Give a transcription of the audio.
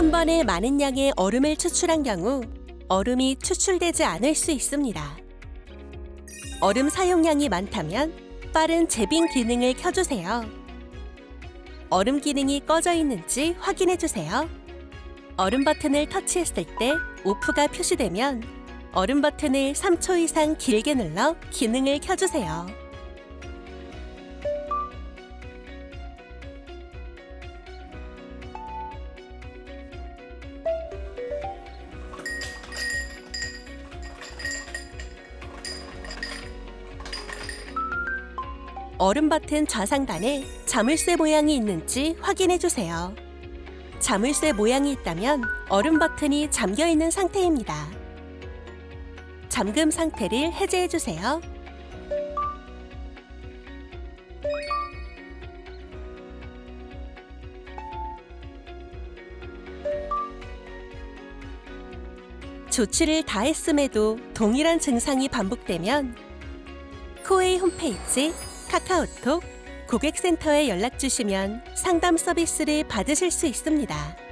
한 번에 많은 양의 얼음을 추출한 경우 얼음이 추출되지 않을 수 있습니다. 얼음 사용량이 많다면 빠른 재빙 기능을 켜주세요. 얼음 기능이 꺼져 있는지 확인해 주세요. 얼음 버튼을 터치했을 때 오프가 표시되면 얼음 버튼을 3초 이상 길게 눌러 기능을 켜주세요. 얼음 버튼 좌상단에 자물쇠 모양이 있는지 확인해 주세요. 자물쇠 모양이 있다면 얼음 버튼이 잠겨 있는 상태입니다. 잠금 상태를 해제해 주세요. 조치를 다 했음에도 동일한 증상이 반복되면 코웨이 홈페이지, 카카오톡, 고객센터에 연락 주시면 상담 서비스를 받으실 수 있습니다.